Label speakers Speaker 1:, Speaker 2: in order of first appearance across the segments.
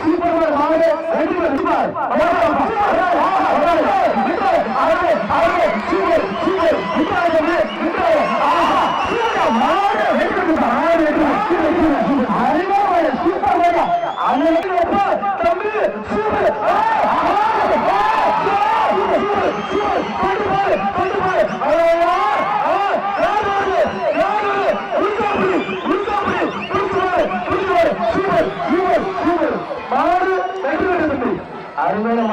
Speaker 1: Super மாடு ரெண்டு பேர் சூப்பர்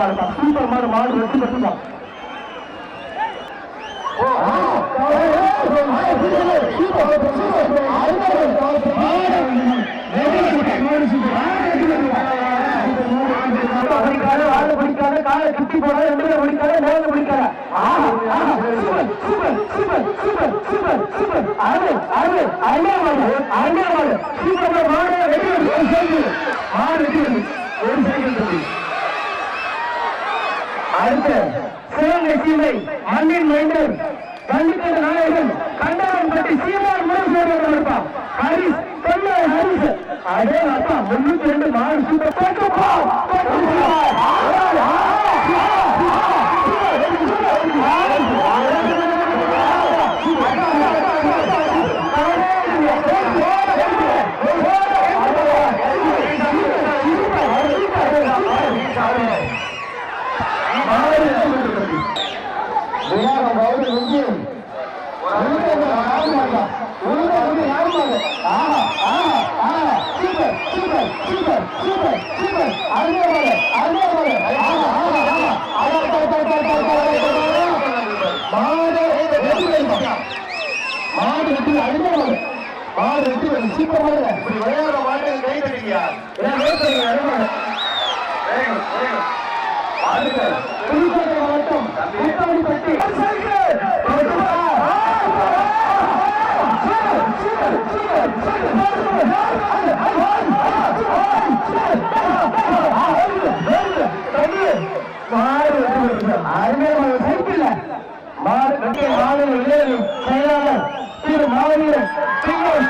Speaker 1: மாடு மாடு சூப்பர் மாடு மாடு சூப்பர் மாடு வெற்றி பெற்றுதான் காலை போட எந்த super super super super super super அரு அரு அருமையா மாடு அருமையா மாடு சூப்பர் மாடு ரெடி ஒரு சைக்கிள் மாடு ஒரு சைக்கிள் தம்பி அடுத்து சிவகங்கை சீமை மண்ணின் மைந்தர் கண்டிக்கிற நாயகன் கண்டவன் பற்றி சீமான் முதல் முறை இருப்பான் ஹரிஸ் தொல்லை ஹரிஸ். அதே அப்பா முன்னூத்தி ரெண்டு மாடு சூப்பர். போட்டுப்பா விநாயகம் மாடு வெட்டி சூப்பர் மாடு
Speaker 2: விளையாட மாட்டே கை தட்டியா
Speaker 1: புதுக்கோட்டை மாவட்டம் மாடு மாடு செயலாளர் திரு மாவீரன் சூப்பர்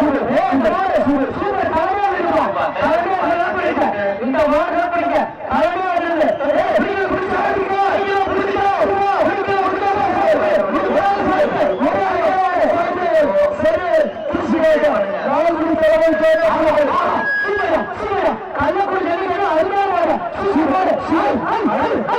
Speaker 1: இந்த Hey, hey, hey.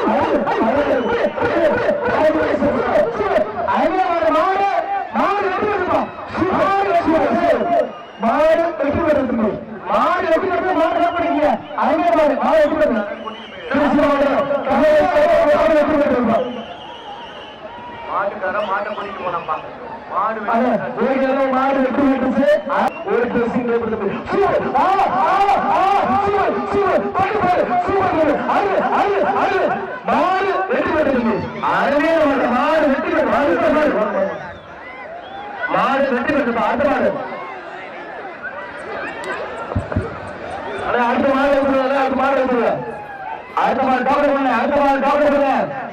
Speaker 1: ஆ சூப்பர் சூப்பர் கொண்டு போய் சூப்பர் அரு அரு அரு மாடு வெற்றி பெற்றது மாடு வெற்றி பெற்றது அடுத்த மாடு அடுத்த மாடு அடுத்த மாடு அடுத்த மாடு எடுத்துருங்க அடுத்த மாடு டாக்டர்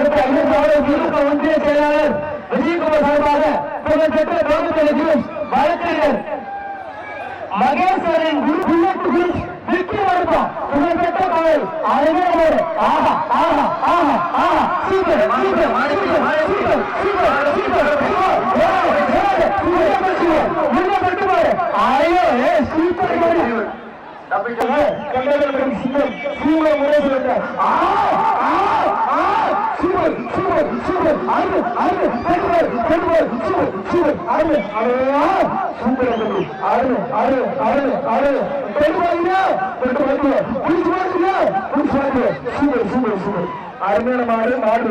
Speaker 1: அடுத்த மாடு டாக்டர் திமுக ஒன்றிய செயலாளர் விஜயகுமார் சார்பாக புகழ்பெற்ற கவர்மெண்ட் நியூஸ் வழக்கறிஞர் மகேஸ்வரன் குரு புல்லட் குரு விக்கி வருப்பா புகழ்பெற்ற காவல் அழகே ஆஹா ஆஹா ஆஹா ஆஹா super super super super super super super super super super super மாடி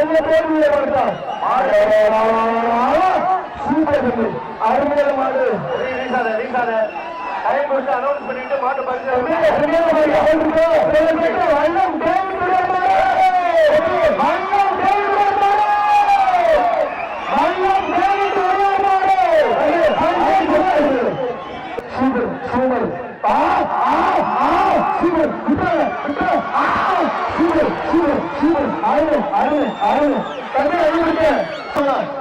Speaker 1: அருமையான
Speaker 2: வீசாத வீசாத டைம் கொடுத்து அனௌன்ஸ் பண்ணிட்டு மாட்டு பரிசு
Speaker 1: வண்ணம் சூப்பர் ஆ ஆ ஆ சூப்பர் விட்டாங்க விட்டாங்க ஆ சூப்பர் சூப்பர் அருள் அருள் அருள் அருமை தம்பி அழுகுங்க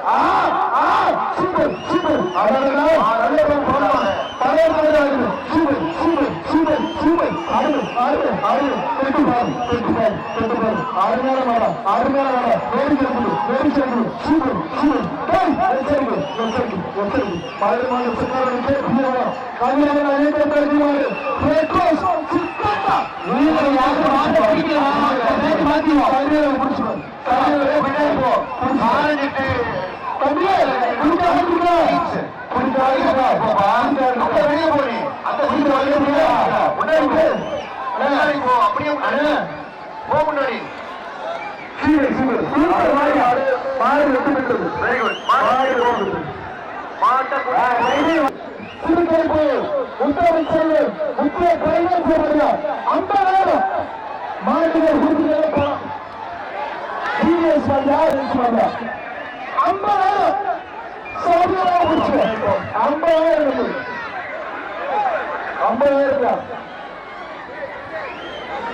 Speaker 1: ஆ ஆ சூப்பர் சூப்பர். அடடா நல்ல போடுவாங்க தலைவர் தலைவர் சூப்பர். சூப்பர் சூப்பர் சூப்பர் அருமை அருமை அருமை தொட்டு பாரு தொட்டு பாரு தொட்டு பாரு. அருமையான மாடா அருமையான மாடா. வேடி சேர்க்கணும் வேடி சேர்க்கணும் சூப்பர் சூப்பர் டேய் வெச்சரிக்கை வெச்சரிக்கை வெச்சரிக்கை பழைய மாடு சித்தாரனுக்கு பிரியமா கல்யாணம் அனைத்து பிரதிமாறு பிரேக்கோஸ் சித்தாரா நீங்க யாரு மாட்ட பிடிக்கலாம் பேசி மாத்தி கல்யாணம் முடிச்சுக்கணும் கல்யாணம் போ
Speaker 2: முன்னாடி.
Speaker 1: சீவர் சீவர் சூப்பர் மாடு மாடு வெற்றி பெற்றது
Speaker 2: வெரி குட்
Speaker 1: மாடு போகுது சிறுத்தைப்பு உத்தரவிச்சல் முக்கிய தலைவர் சொல்றாங்க ஐம்பதாயிரம் மாநில உறுதிகளை பணம் சீரியஸ் வந்தா சொல்றாங்க ஐம்பதாயிரம் ஐம்பதாயிரம். ஐம்பதாயிரம்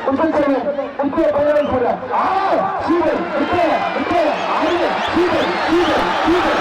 Speaker 1: தான். உத்தரவிச்சல் முக்கிய தலைவர் சொல்றாங்க ஆ சீவர் விட்டு விட்டு ஆறு சீவர் சீவர் சீவர்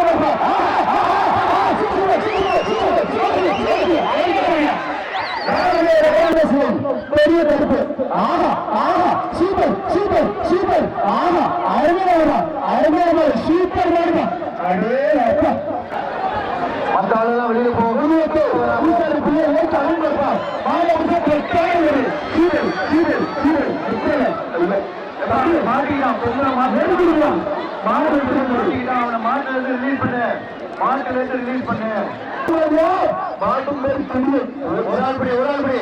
Speaker 1: பெரிய கருப்பு ஆஹா ஆஹா சூப்பர் சூப்பர் சூப்பர் ஆஹா அருமையான அருமையான சூப்பர் மேடம் அடே அப்பா.
Speaker 2: மற்ற ஆளுதான் வெளியே போ.
Speaker 1: உருவத்தை உருவாக்கி பிள்ளைகளை தமிழ்ப்பா மாணவருக்கு பெற்றாய் ஒரு சீரல் சீரல் சீரல்
Speaker 2: மாட்டிக்கிட்டான். பொங்கலை மாட்டிக்கிட்டான் மாட்டிக்கிட்டான் அவனை மாட்டுல இருந்து ரிலீஸ் பண்ணு. மாட்டுல இருந்து ரிலீஸ் பண்ணு.
Speaker 1: மாட்டும் பேர்
Speaker 2: ஒரு ஆள் படி ஒரு ஆள் படி.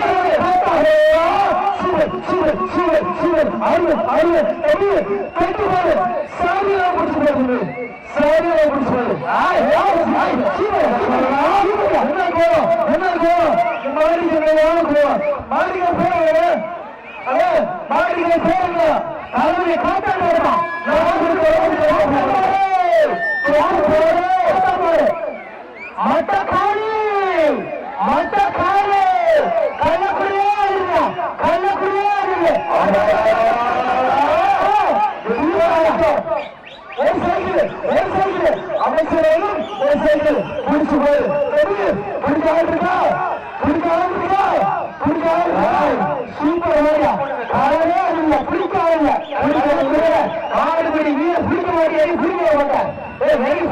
Speaker 1: ஆறு ஆறு தம்பி கட்டு பாரு. சாரியா பிடிச்சு பாரு சாரியா பிடிச்சு பாரு. என்ன கோலம் என்ன கோலம் மாடிக்கு என்ன கோலம் மாடிக்கு பேர் அடே மாடிக்கு தலைமை காட்டாடு மட்டக்காளி மட்டக்காளி கள்ளக்குடியே இருங்க கள்ளக்குடியே இருங்க ஒரு சைக்கிள் ஒரு சைக்கிள் அமைச்சர்களும் ஒரு சைக்கிள் பிடிச்சு போய் பிடிக்காம இருக்கா பிடிக்காம இருக்கா பிடிக்காம இருக்கா சூப்பர் வேலையா காலையே இல்ல பிடிக்காம இல்ல பிடிக்காம ஆறு மணி வீர பிடிக்க மாட்டேன் பிடிக்க மாட்டேன்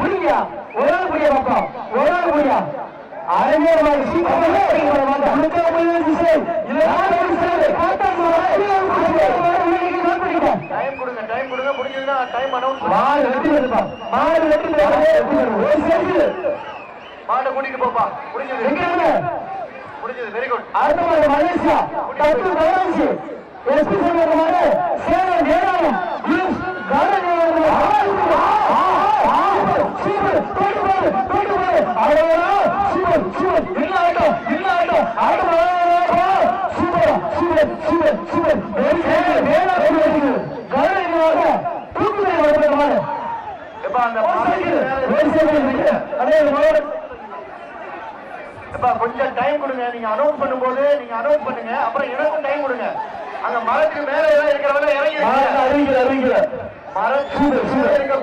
Speaker 1: பிடிக்கா ஒரு ஆள் பிடிக்க மாட்டோம் ஒரு ஆள் பிடிக்கா அரைமே மாதிரி சீக்கிரமே யாரும் இல்லை காட்டாங்க பிடிக்க
Speaker 2: டைம் கொடுங்க டைம் கொடுங்க முடிஞ்சதுன்னா டைம் அனௌன்ஸ்
Speaker 1: மாடு வெட்டி வருப்பா மாடு வெட்டி சைக்கிள்
Speaker 2: மாட்டை கூட்டிட்டு போப்பா முடிஞ்சது
Speaker 1: எங்க
Speaker 2: முடிஞ்சது வெரி குட்
Speaker 1: அடுத்த மாடு மலேசியா பத்து பதினஞ்சு எஸ்பி சொல்ற மாடு சேலம் ஏராளம் யூஸ்
Speaker 2: கொஞ்சம் டைம் கொடுங்க நீங்க அனௌன்ஸ் பண்ணும்போது நீங்க அனௌன்ஸ் பண்ணுங்க அப்புறம் எனக்கும் டைம் கொடுங்க அங்க மரத்துக்கு மேல இருக்கிறவங்க இறங்கி
Speaker 1: அறிவிக்கல அறிவிக்கல
Speaker 2: இருக்க